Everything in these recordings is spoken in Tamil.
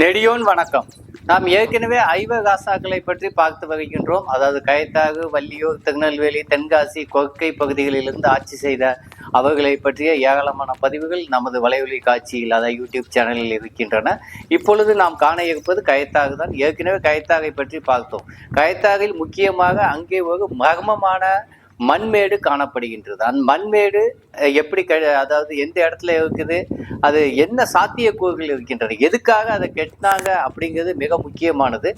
நெடியோன் வணக்கம். நாம் ஏற்கனவே ஐவகாசாக்களை பற்றி பார்த்து வருகின்றோம். அதாவது கைத்தாகு வள்ளியூர் திருநெல்வேலி தென்காசி கொற்கை பகுதிகளிலிருந்து ஆட்சி செய்த அவர்களை பற்றிய ஏராளமான பதிவுகள் நமது வலைவலி காட்சியில் அதாவது யூடியூப் சேனலில் இருக்கின்றன. இப்பொழுது நாம் காண இருப்பது கைத்தாகு தான். ஏற்கனவே கயத்தாறை பற்றி பார்த்தோம். கைத்தாகில் முக்கியமாக அங்கே ஒரு மர்மமான மண்மேடு காணப்படுகின்றது. அந்த மண்மேடு எப்படி க அதாவது எந்த இடத்துல இருக்குது அது என்ன சாத்தியக்கூறுகள் இருக்கின்றன எதுக்காக அதை கட்டினாங்க அப்படிங்கிறது மிக முக்கியமானது.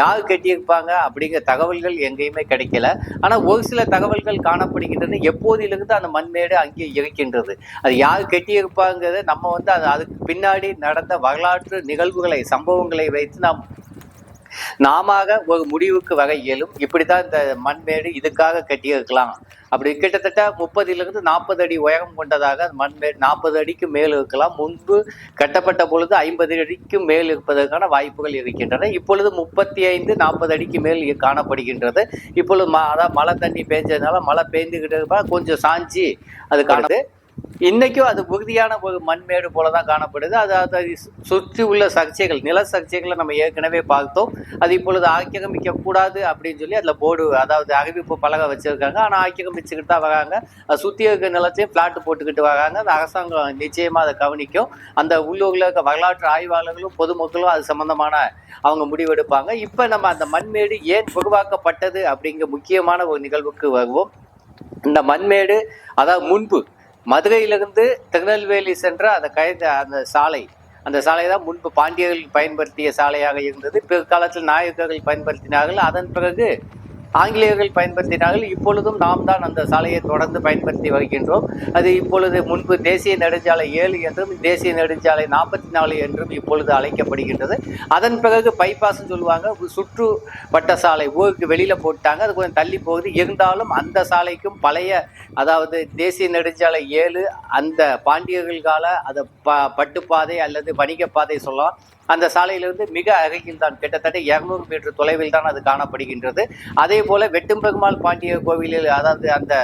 யார் கட்டியிருப்பாங்க அப்படிங்கிற தகவல்கள் எங்கேயுமே கிடைக்கல. ஆனால் ஒரு சில தகவல்கள் காணப்படுகின்றன எப்போதிலிருந்து அந்த மண்மேடு அங்கே இருக்கின்றது. அது யார் கட்டியிருப்பாங்கிறத நம்ம வந்து அது அதுக்கு பின்னாடி நடந்த வரலாற்று நிகழ்வுகளை சம்பவங்களை வைத்து நாம் நாம ஒரு முடிவுக்கு வர இயலும். இப்படித்தான் இந்த மண்மேடு இதுக்காக கட்டியிருக்கலாம். அப்படி கிட்டத்தட்ட முப்பதிலிருந்து நாற்பது அடி உயரம் கொண்டதாக மண்மேடு நாற்பது அடிக்கு மேல் இருக்கலாம். முன்பு கட்டப்பட்ட பொழுது ஐம்பது அடிக்கு மேல் இருப்பதற்கான வாய்ப்புகள் இருக்கின்றன. இப்பொழுது முப்பத்தி ஐந்து நாற்பது அடிக்கு மேல் காணப்படுகின்றது. இப்பொழுது ம அதாவது மழை தண்ணி பெஞ்சதுனால மழை பெய்ந்துக்கிட்டு இருப்பா கொஞ்சம் சாஞ்சி அது காணுது இன்னைக்கும் அது உறுதியான ஒரு மண்மேடு போல தான் காணப்படுது. அது அதை சுற்றி உள்ள சர்ச்சைகள் நில சர்ச்சைகளை நம்ம ஏற்கனவே பார்த்தோம். அது இப்பொழுது ஆக்கிரமிக்க கூடாது அப்படின்னு சொல்லி அதில் போர்டு அதாவது அறிவிப்பு பலகை வச்சிருக்காங்க. ஆனால் ஆக்கிரமிச்சுக்கிட்டு தான் வராங்க சுற்றி இருக்க நிலத்தையும் பிளாட்டு போட்டுக்கிட்டு வராங்க. அந்த அரசாங்கம் நிச்சயமாக அதை கவனிக்கும். அந்த உள்ளூரில் இருக்க வரலாற்று ஆய்வாளர்களும் பொதுமக்களும் அது சம்மந்தமான அவங்க முடிவெடுப்பாங்க. இப்போ நம்ம அந்த மண்மேடு ஏன் உருவாக்கப்பட்டது அப்படிங்கிற முக்கியமான ஒரு நிகழ்வுக்கு வருவோம். இந்த மண்மேடு அதாவது முன்பு மதுரையிலிருந்து திருநெல்வேலி சென்ற அந்த கயத்த அந்த சாலை அந்த சாலை தான் முன்பு பாண்டியர்கள் பயன்படுத்திய சாலையாக இருந்தது. பிற்காலத்தில் நாயக்கர்கள் பயன்படுத்தினார்கள். அதன் பிறகு ஆங்கிலேயர்கள் பயன்படுத்தினார்கள். இப்பொழுதும் நாம் தான் அந்த சாலையை தொடர்ந்து பயன்படுத்தி வருகின்றோம். அது இப்பொழுது முன்பு தேசிய நெடுஞ்சாலை ஏழு என்றும் தேசிய நெடுஞ்சாலை நாற்பத்தி நாலு என்றும் இப்பொழுது அழைக்கப்படுகின்றது. அதன் பிறகு பைபாஸ்ன்னு சொல்லுவாங்க. சுற்று வட்ட சாலை ஊருக்கு வெளியில் போட்டாங்க. அது கொஞ்சம் தள்ளி போகுது. இருந்தாலும் அந்த சாலைக்கும் பழைய அதாவது தேசிய நெடுஞ்சாலை ஏழு அந்த பாண்டியர்கள் கால அதை ப பட்டுப்பாதை அல்லது வணிகப்பாதை சொல்லலாம். அந்த சாலையிலிருந்து மிக அருகில் தான் கிட்டத்தட்ட இரநூறு மீட்டர் தொலைவில் தான் அது காணப்படுகின்றது. அதே போல வெட்டும்பெருமாள் பாண்டிய கோவிலில் அதாவது அந்த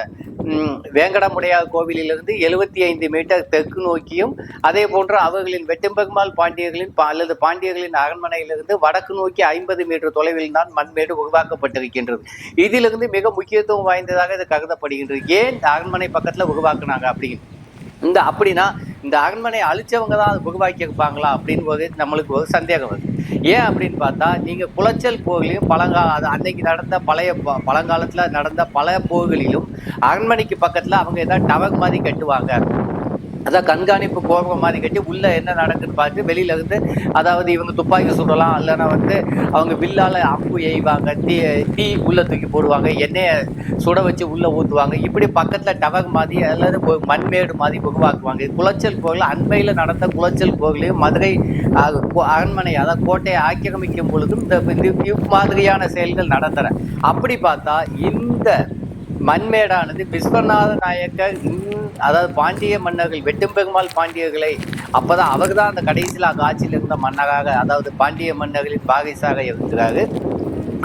வேங்கடமுடையார் கோவிலிலிருந்து எழுபத்தி ஐந்து மீட்டர் தெற்கு நோக்கியும் அதே போன்று அவர்களின் வெட்டும்பெருமாள் பாண்டியர்களின் பா- அல்லது பாண்டியர்களின் அரண்மனையிலிருந்து வடக்கு நோக்கி ஐம்பது மீட்டர் தொலைவில் தான் மண்மேடு உருவாக்கப்பட்டிருக்கின்றது. இதிலிருந்து மிக முக்கியத்துவம் வாய்ந்ததாக இது கருதப்படுகின்றது. ஏன் அரண்மனை பக்கத்தில் உருவாக்குனாங்க அப்படின்னு? இந்த அப்படின்னா இந்த அரண்மனை அழிச்சவங்க தான் அதை உருவாக்கி இருப்பாங்களா அப்படின்னு போது நம்மளுக்கு ஒரு சந்தேகம் வருது. ஏன் அப்படின்னு பார்த்தா நீங்கள் குளச்சல் போகலையும் பழங்கால அது அன்னைக்கு நடந்த பழைய ப- பழங்காலத்தில் நடந்த பல போர்களிலும் அரண்மனைக்கு பக்கத்தில் அவங்க ஏதாவது டவர் மாதிரி கட்டுவாங்க. அதான் கண்காணிப்பு கோபுரம் மாதிரி கட்டி உள்ள என்ன நடக்குன்னு பார்த்து வெளியில இருந்து அதாவது இவங்க துப்பாக்கி சுடலாம் இல்லைன்னா வந்து அவங்க வில்லால அம்பு எய்வாங்க தீ தீ உள்ள தூக்கி போடுவாங்க எண்ணெயை சுட வச்சு உள்ள ஊற்றுவாங்க இப்படி பக்கத்தில் டவர் மாதிரி அல்லது மண்மேடு மாதிரி உருவாக்குவாங்க. குளச்சல் கோவில் அண்மையில் நடந்த குளச்சல் கோவிலையும் மதுரை கோ- அரண்மனை அதாவது கோட்டையை ஆக்கிரமிக்கும் பொழுதும் இந்த மாதிரியான செயல்கள் நடந்தன. அப்படி பார்த்தா இந்த மண்மேடானது விஸ்வநாத நாயக்கர் இன்- அதாவது பாண்டிய மன்னர்கள் வெட்டும்பெருமாள் பாண்டியர்களை அப்பதான் அவர் தான் அந்த கடைசியில் அந்த ஆட்சியில் இருந்த மன்னராக அதாவது பாண்டிய மன்னர்களின் பாரிசாக இருக்கிறாரு.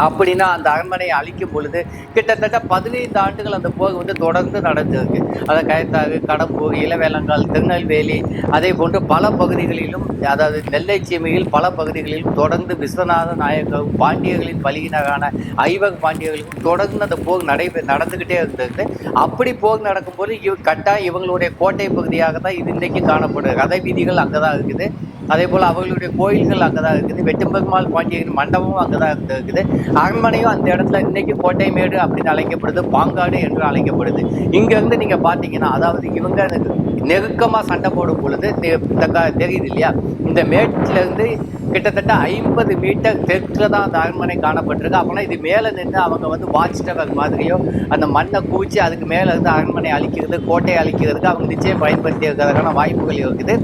அப்படின்னா அந்த அரண்மனையை அழிக்கும் பொழுது கிட்டத்தட்ட பதினைந்து ஆண்டுகள் அந்த போர் வந்து தொடர்ந்து நடந்திருக்கு. அதாவது கயத்தாறு கடம்பூர் இளவேலங்கால் திருநெல்வேலி அதே போன்று பல பகுதிகளிலும் அதாவது நெல்லை சீமையில் பல பகுதிகளிலும் தொடர்ந்து விஸ்வநாத நாயக்கரும் பாண்டியர்களின் பலியினரான ஐவக பாண்டியர்களுக்கும் தொடர்ந்து அந்த போர் நடைபெ நடந்துக்கிட்டே இருந்திருக்கு அப்படி போர் நடக்கும்போது இவ கட்டாயம் இவங்களுடைய கோட்டை பகுதியாக தான் இது இன்றைக்கு காணப்படுது ரத வீதிகள் அங்கே தான் இருக்குது. அதே போல் அவர்களுடைய கோயில்கள் அங்கே தான் இருக்குது. வெட்டும்பெருமாள் பாண்டியரின் மண்டபமும் அங்கே தான் இருக்குது. அரண்மனையும் அந்த இடத்துல இன்னைக்கு கோட்டை மேடு அப்படின்னு அழைக்கப்படுது பாங்காடு என்று அழைக்கப்படுது. இங்கேருந்து நீங்கள் பார்த்தீங்கன்னா அதாவது இவங்க நெருக்கமாக சண்டை போடும் பொழுது தெ- இந்த தெரியுது இல்லையா? இந்த மேட்டிலேருந்து கிட்டத்தட்ட ஐம்பது மீட்டர் தெற்கில் தான் அந்த அரண்மனை காணப்பட்டிருக்கு. அப்போனா இது மேலே நின்று அவங்க வந்து வாட்ச் டவர் மாதிரியோ அந்த மண்ணை குவிச்சு அதுக்கு மேலே இருந்து அரண்மனை அழிக்கிறது கோட்டையை அழிக்கிறதுக்கு அவங்க நிச்சயம் பயன்படுத்தி இருக்கிறதுக்கான வாய்ப்புகள் இருக்குது.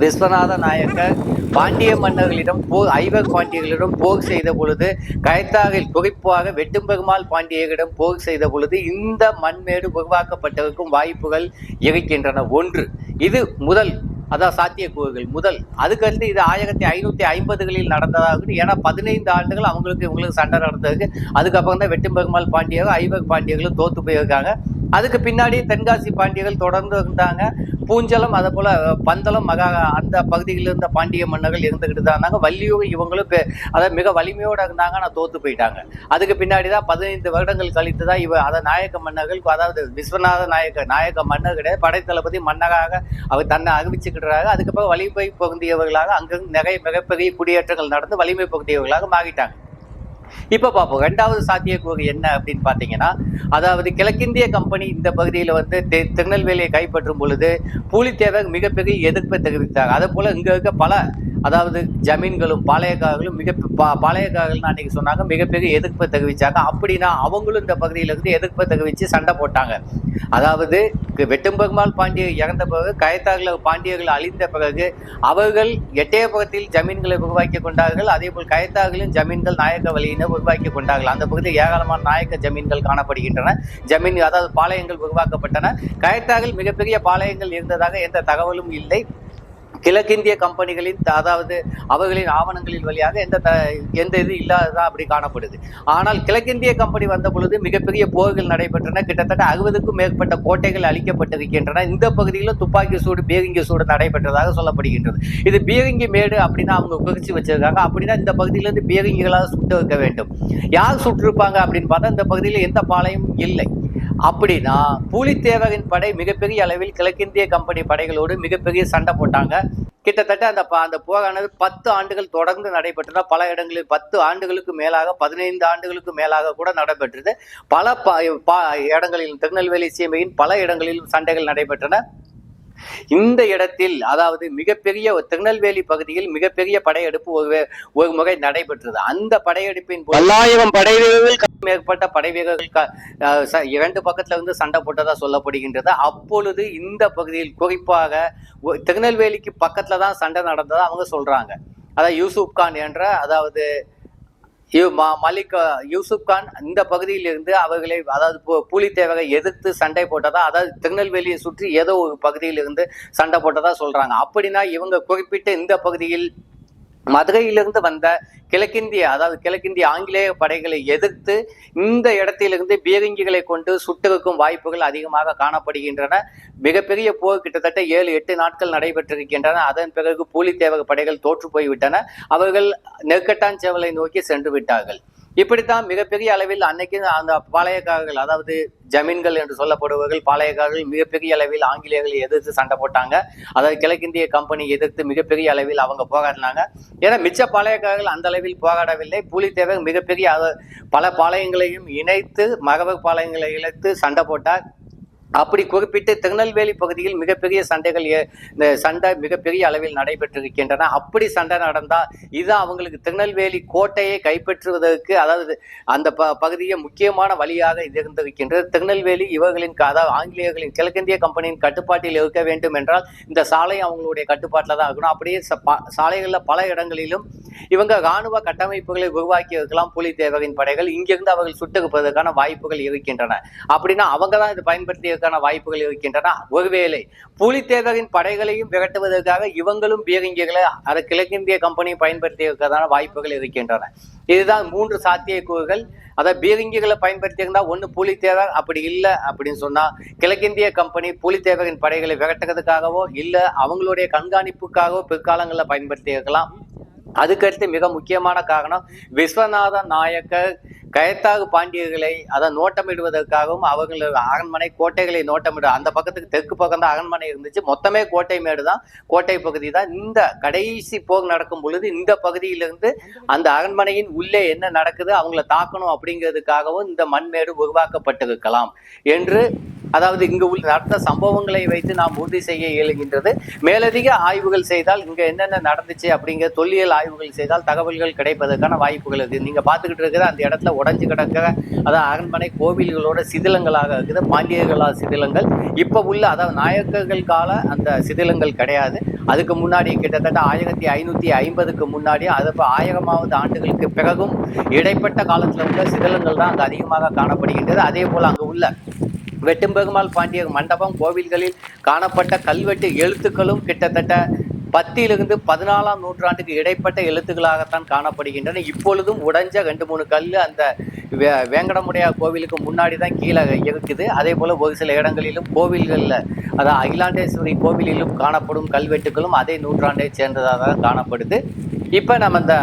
விஸ்வநாத நாயக்கர் பாண்டிய மன்னர்களிடம் போ ஐவர் பாண்டியர்களிடம் போர் செய்த பொழுது கயத்தாரில் குறிப்பாக வெட்டும்பெருமாள் பாண்டியரிடம் போர் செய்த பொழுது இந்த மண்மேடு உருவாக்கப்பட்டிருக்கும் வாய்ப்புகள் இருக்கின்றன. ஒன்று இது முதல் அதான் சாத்தியக்கூறுகள். முதல் அதுக்கடுத்து இது ஆயிரத்தி ஐநூற்றி ஐம்பதுகளில் நடந்ததாகும் ஏன்னா பதினைந்து ஆண்டுகள் அவங்களுக்கு இவங்களுக்கு சண்டை நடந்ததுக்கு அதுக்கப்புறம் தான் வெட்டும்பெருமாள் பாண்டியரும் ஐவர் பாண்டியர்களும் தோத்து போயிருக்காங்க. அதுக்கு பின்னாடி தென்காசி பாண்டியர்கள் தொடர்ந்து இருந்தாங்க. பூஞ்சலம் அதே போல பந்தலம் மகா அந்த பகுதியில் இருந்த பாண்டிய மன்னர்கள் இருந்துகிட்டு தான் இருந்தாங்க. வள்ளியூர் இவங்களும் பெ- அதாவது மிக வலிமையோடு இருந்தாங்க ஆனால் தோத்து போயிட்டாங்க. அதுக்கு பின்னாடி தான் பதினைந்து வருடங்கள் கழித்து தான் இவ அதை நாயக்க மன்னர்கள் அதாவது விஸ்வநாத நாயக்க நாயக்க மன்னர் கிடையாது படைத்தளபதி மன்னராக அவர் தன்னை அறிவிச்சுக்கிட்டாங்க அதுக்கப்புறம் வலிமை பகுதியவர்களாக அங்கங்க நிறைய மிகப்பெரிய குடியேற்றங்கள் நடந்து வலிமை பகுதியவர்களாக மாறிட்டாங்க. இப்ப பார்ப்போம் ரெண்டாவது சாத்தியக்கூறு என்ன அப்படின்னு பார்த்தீங்கன்னா அதாவது கிழக்கிந்திய கம்பெனி இந்த பகுதியில் வந்து தெ- திருநெல்வேலியை கைப்பற்றும் பொழுது பூலித்தேவர் மிகப்பெரிய எதிர்ப்பை தெரிவித்தார். அதே போல இங்கே இருக்க பல அதாவது ஜமீன்களும் பாளையக்காரர்களும் மிக பா- பாளையக்காரர்கள் அன்னைக்கு சொன்னாங்க. மிகப்பெரிய எதிர்ப்பை தெரிவிச்சாங்க. அப்படின்னா அவங்களும் இந்த பகுதியில் இருந்து எதிர்ப்பை தெரிவித்து சண்டை போட்டாங்க. அதாவது வெட்டும்பெருமாள் பாண்டியர் இறந்த பிறகு கயத்தார்கள் பாண்டியர்கள் அழிந்த பிறகு அவர்கள் எட்டயபுரத்தில் ஜமீன்களை உருவாக்கி கொண்டார்கள். அதே போல் கயத்தார்களும் ஜமீன்கள் நாயக்க வழியினர் உருவாக்கி கொண்டார்கள். அந்த பகுதியில் ஏராளமான நாயக்க ஜமீன்கள் காணப்படுகின்றன. ஜமீன் அதாவது பாளையங்கள் உருவாக்கப்பட்டன. கயத்தார்கள் மிகப்பெரிய பாளையங்கள் இருந்ததாக எந்த தகவலும் இல்லை. கிழக்கிந்திய கம்பெனிகளின் அதாவது அவர்களின் ஆவணங்களின் வழியாக எந்த த எந்த இது இல்லாததா அப்படி காணப்படுது. ஆனால் கிழக்கிந்திய கம்பெனி வந்த பொழுது மிகப்பெரிய போர்கள் நடைபெற்றன. கிட்டத்தட்ட அறுபதுக்கும் மேற்பட்ட கோட்டைகள் அழிக்கப்பட்டிருக்கின்றன. இந்த பகுதியிலும் துப்பாக்கி சூடு பீரங்கி சூடு நடைபெற்றதாக சொல்லப்படுகின்றது. இது பீரங்கி மேடு அப்படின்னா அவங்க குறிச்சு வச்சிருக்காங்க. அப்படின்னா இந்த பகுதியிலிருந்து பீரங்கிகளாக சுட்டு வைக்க வேண்டும். யார் சுட்டிருப்பாங்க அப்படின்னு பார்த்தா இந்த பகுதியில் எந்த பாளையம் இல்லை. அப்படின்னா பூலித்தேவரின் படை மிகப்பெரிய அளவில் கிழக்கிந்திய கம்பெனி படைகளோடு மிகப்பெரிய சண்டை போட்டாங்க. கிட்டத்தட்ட அந்த அந்த போரானது பத்து ஆண்டுகள் தொடர்ந்து நடைபெற்றதா பல இடங்களில் பத்து ஆண்டுகளுக்கு மேலாக பதினைந்து ஆண்டுகளுக்கு மேலாக கூட நடைபெற்றது. பல ப- ப- இடங்களிலும் திருநெல்வேலி சீமையின் பல இடங்களிலும் சண்டைகள் நடைபெற்றன. இந்த இடத்தில் அதாவது மிகப்பெரிய திருநெல்வேலி பகுதியில் மிகப்பெரிய படையெடுப்பு ஒரு ஒரு முறை நடைபெற்றது. அந்த படையெடுப்பின் பல்லாயிரம் படை வீரர்கள் மேற்பட்ட படை வீரர்கள் இரண்டு பக்கத்துல இருந்து சண்டை போட்டதா சொல்லப்படுகின்றது. அப்பொழுது இந்த பகுதியில் குறிப்பாக திருநெல்வேலிக்கு பக்கத்துல தான் சண்டை நடந்ததா அவங்க சொல்றாங்க. அதாவது யூசுப் கான் என்ற அதாவது மலிக் யூசுப் கான் இந்த பகுதியிலிருந்து அவர்களை அதாவது பூ- பூலித்தேவரை எதிர்த்து சண்டை போட்டதா அதாவது திருநெல்வேலியை சுற்றி ஏதோ ஒரு பகுதியிலிருந்து சண்டை போட்டதா சொல்றாங்க. அப்படின்னா இவங்க குறிப்பிட்ட இந்த பகுதியில் மதுரையிலிருந்து வந்த கிழக்கிந்திய அதாவது கிழக்கிந்திய ஆங்கிலேய படைகளை எதிர்த்து இந்த இடத்திலிருந்து பீரங்கிகளை கொண்டு சுட்டிருக்கும் வாய்ப்புகள் அதிகமாக காணப்படுகின்றன. மிகப்பெரிய போர் கிட்டத்தட்ட ஏழு எட்டு நாட்கள் நடைபெற்றிருக்கின்றன. அதன் பிறகு பூலித்தேவக படைகள் தோற்று போய்விட்டன. அவர்கள் நெற்கட்டாஞ்சேவலை நோக்கி சென்று விட்டார்கள். இப்படித்தான் மிகப்பெரிய அளவில் அன்னைக்கு அந்த பாளையக்காரர்கள் அதாவது ஜமீன்கள் என்று சொல்லப்படுபவர்கள் பாளையக்காரர்கள் மிகப்பெரிய அளவில் ஆங்கிலேயர்களை எதிர்த்து சண்டை போட்டாங்க. அதாவது கிழக்கிந்திய கம்பெனி எதிர்த்து மிகப்பெரிய அளவில் அவங்க போராடினாங்க. ஏன்னா மிச்ச பாளையக்காரர்கள் அந்த அளவில் போராடவில்லை. புலித்தேவர் மிகப்பெரிய பல பாளையங்களையும் இணைத்து மகவர் பாளையங்களை இணைத்து சண்டை போட்டார். அப்படி குறிப்பிட்டு திருநெல்வேலி பகுதியில் மிகப்பெரிய சண்டைகள் ஏ- இந்த சண்டை மிகப்பெரிய அளவில் நடைபெற்றிருக்கின்றன. அப்படி சண்டை நடந்தால் இதுதான் அவங்களுக்கு திருநெல்வேலி கோட்டையை கைப்பற்றுவதற்கு அதாவது அந்த ப பகுதியை முக்கியமான வழியாக இது இருந்திருக்கின்றது. திருநெல்வேலி இவர்களின் அதாவது ஆங்கிலேயர்களின் கிழக்கிந்திய கம்பெனியின் கட்டுப்பாட்டில் இருக்க வேண்டும் என்றால் இந்த சாலை அவங்களுடைய கட்டுப்பாட்டில் தான் இருக்கணும். அப்படியே ச- சாலைகளில் பல இடங்களிலும் இவங்க ராணுவ கட்டமைப்புகளை உருவாக்கி இருக்கலாம் புலித்தேவரின் படைகள். இங்கிருந்து அவர்கள் சுட்டுக்குப்பதற்கான வாய்ப்புகள் இருக்கின்றன. அப்படின்னா அவங்க தான் இதை பயன்படுத்தியது பயன்படுத்தியதற்கான வாய்ப்புகள் இருக்கின்றன. ஒருவேளை புலித்தேவரின் படைகளையும் விரட்டுவதற்காக இவங்களும் பீரங்கிகளை அதை கிழக்கிந்திய கம்பெனியை பயன்படுத்தியிருக்கிறதான வாய்ப்புகள் இருக்கின்றன. இதுதான் மூன்று சாத்தியக்கூறுகள். அதாவது பீரங்கிகளை பயன்படுத்தியிருந்தா ஒன்று புலித்தேவர் அப்படி இல்லை அப்படின்னு சொன்னா கிழக்கிந்திய கம்பெனி புலித்தேவரின் படைகளை விரட்டுறதுக்காகவோ இல்லை அவங்களுடைய கண்காணிப்புக்காகவோ பிற்காலங்களில் பயன்படுத்தியிருக்கலாம். அதுக்கடுத்து மிக முக்கியமான காரணம் விஸ்வநாத நாயக்கர் கயத்தாக பாண்டியர்களை அதை நோட்டமிடுவதற்காகவும் அவங்களோட அரண்மனை கோட்டைகளை நோட்டமிட அந்த பக்கத்துக்கு தெற்கு பக்கம் தான் அரண்மனை இருந்துச்சு. மொத்தமே கோட்டை மேடு தான். கோட்டை பகுதி தான். இந்த கடைசி போர் நடக்கும் பொழுது இந்த பகுதியிலிருந்து அந்த அரண்மனையின் உள்ளே என்ன நடக்குது? அவங்கள தாக்கணும் அப்படிங்கிறதுக்காகவும் இந்த மண்மேடு உருவாக்கப்பட்டிருக்கலாம். என்று அதாவது இங்கு உள்ள நடந்த சம்பவங்களை வைத்து நாம் உறுதி செய்ய இயலுகின்றது. மேலதிக ஆய்வுகள் செய்தால் இங்க என்னென்ன நடந்துச்சு அப்படிங்கிற தொல்லியல் ஆய்வுகள் செய்தால் தகவல்கள் கிடைப்பதற்கான வாய்ப்புகள் இருக்குது. நீங்க பார்த்துக்கிட்டு இருக்கிற அந்த இடத்துல உடஞ்சு கிடக்க அதாவது அரண்மனை கோவில்களோட சிதிலங்களாக இருக்குது பாண்டியர்களா சிதிலங்கள். இப்ப உள்ள அதாவது நாயக்கர்கள் கால அந்த சிதிலங்கள் கிடையாது. அதுக்கு முன்னாடி கிட்டத்தட்ட ஆயிரத்தி ஐநூத்தி ஐம்பதுக்கு முன்னாடி அது இப்போ ஆயிரமாவது ஆண்டுகளுக்கு பிறகும் இடைப்பட்ட காலத்தில் உள்ள சிதிலங்கள் தான் அங்கு அதிகமாக காணப்படுகின்றது. அதே போல அங்கு உள்ள வெட்டும்பெருமாள் பாண்டியர் மண்டபம் கோவில்களில் காணப்பட்ட கல்வெட்டு எழுத்துக்களும் கிட்டத்தட்ட பத்திலிருந்து பதினாலாம் நூற்றாண்டுக்கு இடைப்பட்ட எழுத்துக்களாகத்தான் காணப்படுகின்றன. இப்பொழுதும் உடைஞ்ச ரெண்டு மூணு கல் அந்த வே வேங்கடமுடையார் கோவிலுக்கு முன்னாடி தான் கீழே இருக்குது. அதே போல் ஒரு சில இடங்களிலும் கோவில்களில் அதாவது அகிலாண்டேஸ்வரி கோவிலிலும் காணப்படும் கல்வெட்டுகளும் அதே நூற்றாண்டை சேர்ந்ததாக தான் காணப்படுது. இப்போ நம்ம இந்த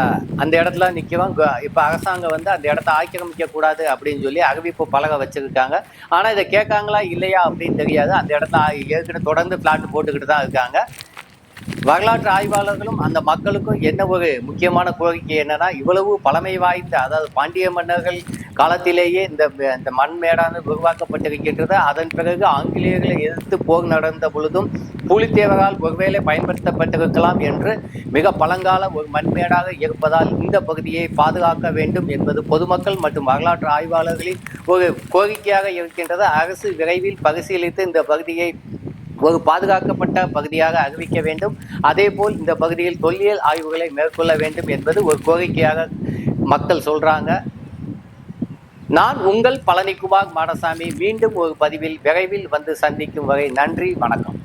அந்த இடத்துல நிற்கிறோம் இப்போ அரசாங்கம் வந்து அந்த இடத்த ஆக்கிரமிக்க கூடாது அப்படின்னு சொல்லி அறிவிப்பு பலகை வச்சிருக்காங்க. ஆனால் இதை கேட்காங்களா இல்லையா அப்படின்னு தெரியாது. அந்த இடத்த ஏற்கனவே தொடர்ந்து பிளாட் போட்டுக்கிட்டு தான் இருக்காங்க. வரலாற்று ஆய்வாளர்களும் அந்த மக்களுக்கும் என்ன ஒரு முக்கியமான கோரிக்கை என்னன்னா இவ்வளவு பழமை வாய்ந்த அதாவது பாண்டிய மன்னர்கள் காலத்திலேயே இந்த இந்த மண் மேடானது உருவாக்கப்பட்டிருக்கின்றது. அதன் பிறகு ஆங்கிலேயர்களை எதிர்த்து போர் நடந்த பொழுதும் பூலித்தேவரால் ஒருவேளை பயன்படுத்தப்பட்டிருக்கலாம் என்று மிக பழங்கால ஒரு மண்மேடாக இருப்பதால் இந்த பகுதியை பாதுகாக்க வேண்டும் என்பது பொதுமக்கள் மற்றும் வரலாற்று ஆய்வாளர்களின் ஒரு கோரிக்கையாக இருக்கின்றது. அரசு விரைவில் பரிசீலித்து இந்த பகுதியை ஒரு பாதுகாக்கப்பட்ட பகுதியாக அறிவிக்க வேண்டும். அதேபோல் இந்த பகுதியில் தொல்லியல் ஆய்வுகளை மேற்கொள்ள வேண்டும் என்பது ஒரு கோரிக்கையாக மக்கள் சொல்கிறாங்க நான் உங்கள் பழனிக்குமார் மாடசாமி மீண்டும் ஒரு பதிவில் விரைவில் வந்து சந்திக்கும் வரை நன்றி வணக்கம்.